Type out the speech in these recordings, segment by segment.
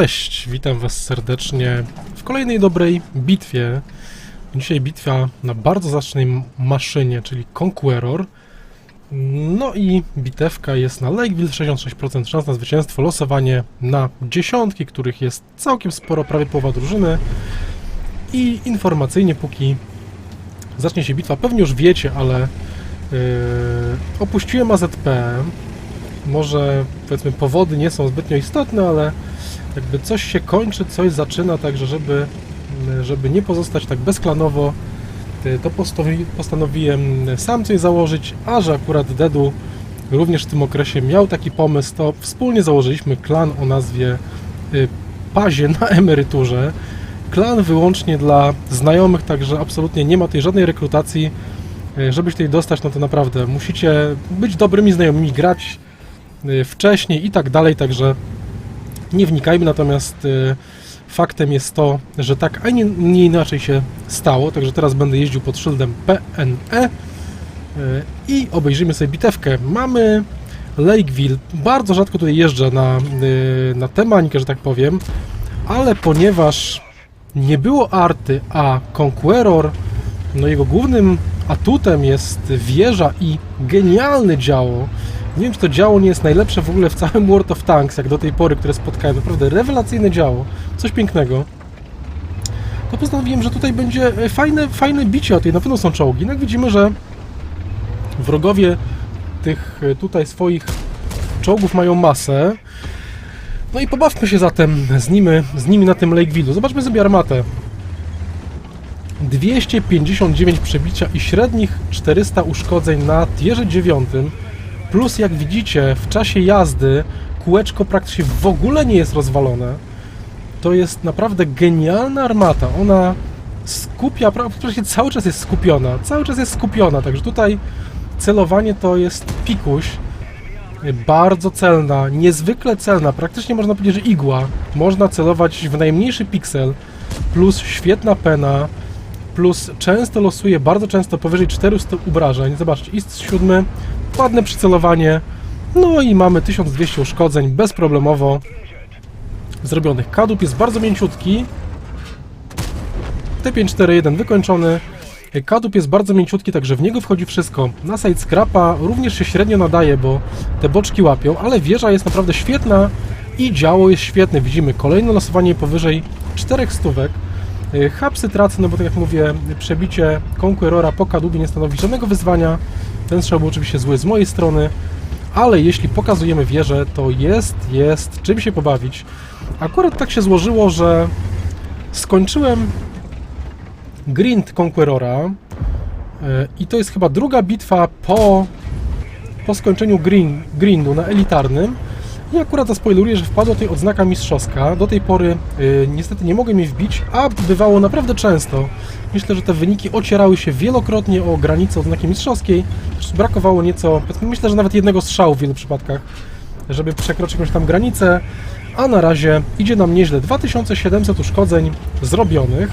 Cześć, witam Was serdecznie w kolejnej dobrej bitwie. Dzisiaj bitwa na bardzo zacnej maszynie, czyli Conqueror. No i bitewka jest na Lakeville, 66% szans na zwycięstwo, losowanie na dziesiątki, których jest całkiem sporo, prawie połowa drużyny. I informacyjnie, póki zacznie się bitwa, pewnie już wiecie, ale yy, opuściłem AZP. Może powiedzmy powody nie są zbytnio istotne, ale jakby coś się kończy, coś zaczyna, także żeby, żeby nie pozostać tak bezklanowo, y, to postanowiłem sam coś założyć, a że akurat Dedu również w tym okresie miał taki pomysł, to wspólnie założyliśmy klan o nazwie y, Pazie na emeryturze. Klan wyłącznie dla znajomych, także absolutnie nie ma tutaj żadnej rekrutacji. Y, Żeby się tutaj dostać, no to naprawdę musicie być dobrymi znajomymi, grać wcześniej i tak dalej, także nie wnikajmy, natomiast y, faktem jest to, że tak, a nie, nie inaczej się stało, także teraz będę jeździł pod szyldem PNE y, i obejrzymy sobie bitewkę. Mamy Lakeville, bardzo rzadko tutaj jeżdżę na, y, na tę mańkę, że tak powiem, ale ponieważ nie było arty, a Conqueror, no jego głównym atutem jest wieża i genialne działo, nie wiem, czy to działo nie jest najlepsze w ogóle w całym World of Tanks, jak do tej pory, które spotkałem. Naprawdę rewelacyjne działo. Coś pięknego. To postanowiłem, że tutaj będzie e, fajne, fajne bicie, a tutaj na pewno są czołgi. No jak widzimy, że wrogowie tych e, tutaj swoich czołgów mają masę. No i pobawmy się zatem z nimi, z nimi na tym Lakeville'u. Zobaczmy sobie armatę. 259 przebicia i średnich 400 uszkodzeń na tierze 9. Plus jak widzicie w czasie jazdy kółeczko praktycznie w ogóle nie jest rozwalone. To jest naprawdę genialna armata. Ona skupia, pra- praktycznie cały czas jest skupiona. Cały czas jest skupiona, także tutaj celowanie to jest pikuś. Bardzo celna, niezwykle celna, praktycznie można powiedzieć, że igła. Można celować w najmniejszy piksel, plus świetna pena, plus często losuje, bardzo często powyżej 400 obrażeń. Zobaczcie, ist 7, ładne przycelowanie, no i mamy 1200 uszkodzeń bezproblemowo zrobionych. Kadłub jest bardzo mięciutki. T541 wykończony. Kadłub jest bardzo mięciutki, także w niego wchodzi wszystko. Na side scrapa również się średnio nadaje, bo te boczki łapią, ale wieża jest naprawdę świetna i działo jest świetne. Widzimy kolejne losowanie powyżej 4 stówek. Y, Hapsy tracę, no bo tak jak mówię, przebicie Conquerora po kadłubie nie stanowi żadnego wyzwania. Ten strzał był oczywiście zły z mojej strony, ale jeśli pokazujemy wieżę, to jest, jest czym się pobawić. Akurat tak się złożyło, że skończyłem grind Conquerora y, i to jest chyba druga bitwa po, po skończeniu green, grindu na elitarnym. I akurat zaspoiluję, że wpadła tutaj odznaka mistrzowska. Do tej pory y, niestety nie mogę jej wbić, a bywało naprawdę często. Myślę, że te wyniki ocierały się wielokrotnie o granicę odznaki mistrzowskiej. Brakowało nieco, myślę, że nawet jednego strzału w wielu przypadkach, żeby przekroczyć jakąś tam granicę. A na razie idzie nam nieźle. 2700 uszkodzeń zrobionych.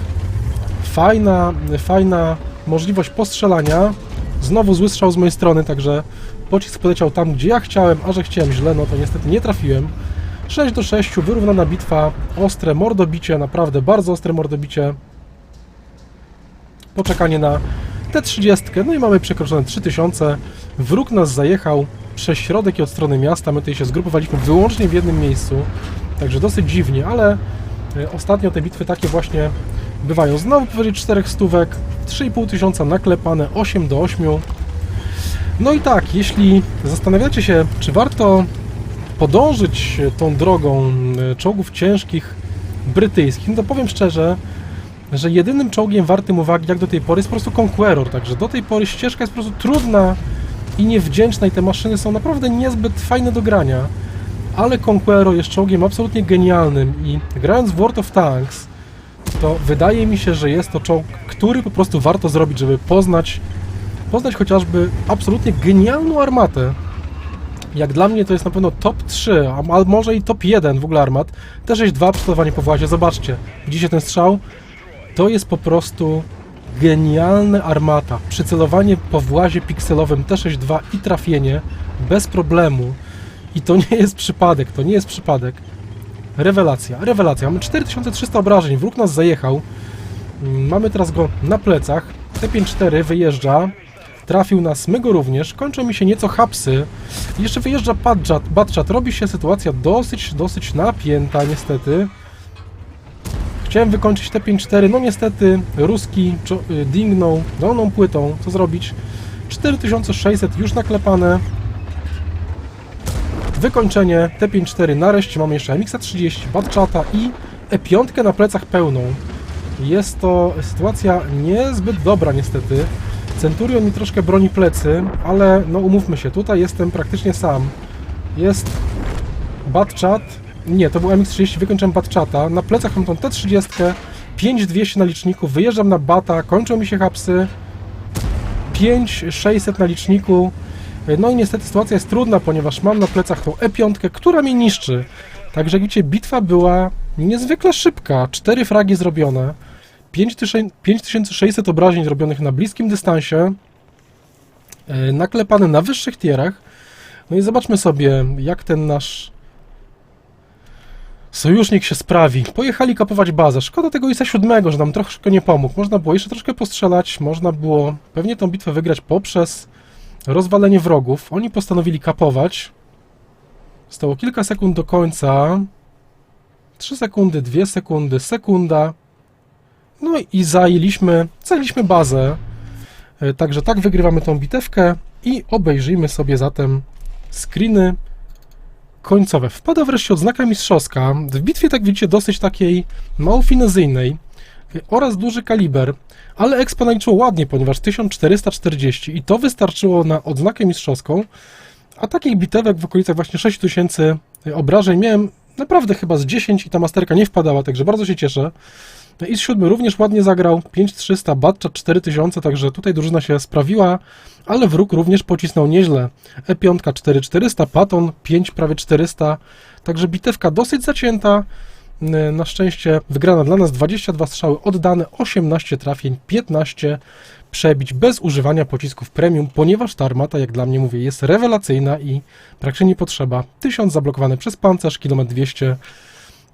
Fajna, fajna możliwość postrzelania. Znowu zły strzał z mojej strony, także pocisk poleciał tam, gdzie ja chciałem, a że chciałem źle, no to niestety nie trafiłem. 6 do 6, wyrównana bitwa, ostre mordobicie, naprawdę bardzo ostre mordobicie. Poczekanie na T30, no i mamy przekroczone 3000. Wróg nas zajechał przez środek i od strony miasta, my tutaj się zgrupowaliśmy wyłącznie w jednym miejscu, także dosyć dziwnie, ale e, ostatnio te bitwy takie właśnie bywają. Znowu powyżej 4 stówek, 3,5 tysiąca naklepane, 8 do 8. No i tak, jeśli zastanawiacie się, czy warto podążyć tą drogą e, czołgów ciężkich brytyjskich, no to powiem szczerze, że jedynym czołgiem wartym uwagi jak do tej pory jest po prostu Conqueror, także do tej pory ścieżka jest po prostu trudna i niewdzięczna i te maszyny są naprawdę niezbyt fajne do grania, ale Conqueror jest czołgiem absolutnie genialnym i grając w World of Tanks, to wydaje mi się, że jest to czołg, który po prostu warto zrobić, żeby poznać poznać chociażby absolutnie genialną armatę. Jak dla mnie to jest na pewno top 3, a może i top 1 w ogóle armat. T62 przycelowanie po włazie, zobaczcie. Widzicie ten strzał? To jest po prostu genialna armata. Przycelowanie po włazie pikselowym T62 i trafienie bez problemu. I to nie jest przypadek, to nie jest przypadek. Rewelacja, rewelacja. Mamy 4300 obrażeń, wróg nas zajechał. Mm, Mamy teraz go na plecach. T54 wyjeżdża. Trafił nas, my go również. Kończą mi się nieco hapsy. Jeszcze wyjeżdża Badchat. Badchat. Robi się sytuacja dosyć, dosyć napięta niestety. Chciałem wykończyć T54, no niestety Ruski y, dingnął dolną płytą. Co zrobić? 4600 już naklepane. Wykończenie T54. Nareszcie mamy jeszcze MX-30, Badchata i E5 na plecach pełną. Jest to sytuacja niezbyt dobra niestety. Centurion mi troszkę broni plecy, ale no umówmy się, tutaj jestem praktycznie sam. Jest Batchat, nie, to był MX-30, wykończyłem Batchata, na plecach mam tą T30, 5200 na liczniku, wyjeżdżam na Bata, kończą mi się hapsy, 5600 na liczniku, no i niestety sytuacja jest trudna, ponieważ mam na plecach tą E5, która mnie niszczy. Także widzicie, bitwa była niezwykle szybka, 4 fragi zrobione, 5000 5600 obrażeń zrobionych na bliskim dystansie, e, naklepane na wyższych tierach. No i zobaczmy sobie, jak ten nasz sojusznik się sprawi. Pojechali kapować bazę. Szkoda tego ISA 7, że nam troszkę nie pomógł. Można było jeszcze troszkę postrzelać, można było pewnie tą bitwę wygrać poprzez rozwalenie wrogów. Oni postanowili kapować. Stało kilka sekund do końca. 3 sekundy, 2 sekundy, sekunda. No i zajęliśmy, zajęliśmy bazę. E, Także tak wygrywamy tą bitewkę i obejrzyjmy sobie zatem screeny końcowe. Wpada wreszcie odznaka mistrzowska. W bitwie, tak widzicie, dosyć takiej mało finezyjnej e, oraz duży kaliber, ale expa naliczyło ładnie, ponieważ 1440 i to wystarczyło na odznakę mistrzowską, a takich bitewek w okolicach właśnie 6000 obrażeń miałem naprawdę chyba z 10 i ta masterka nie wpadała, także bardzo się cieszę. I z siódmy również ładnie zagrał, 5300, Batchat 4000, także tutaj drużyna się sprawiła, ale wróg również pocisnął nieźle. E E5 4400, Patton 5 prawie 400, także bitewka dosyć zacięta. Na szczęście wygrana dla nas 22 strzały oddane, 18 trafień, 15 przebić bez używania pocisków premium, ponieważ ta armata, jak dla mnie mówię, jest rewelacyjna i praktycznie nie potrzeba. 1000 zablokowane przez pancerz, kilometr 200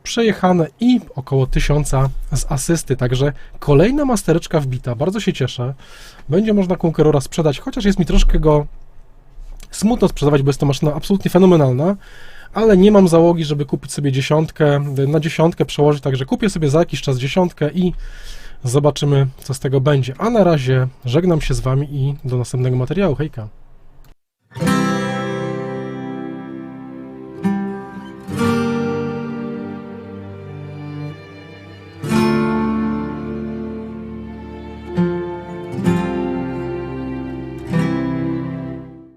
przejechane i około 1000 z asysty, także kolejna mastereczka wbita, bardzo się cieszę. Będzie można Conquerora sprzedać, chociaż jest mi troszkę go smutno sprzedawać, bo jest to maszyna absolutnie fenomenalna, ale nie mam załogi, żeby kupić sobie dziesiątkę, na dziesiątkę przełożyć, także kupię sobie za jakiś czas dziesiątkę i zobaczymy, co z tego będzie. A na razie żegnam się z Wami i do następnego materiału. Hejka!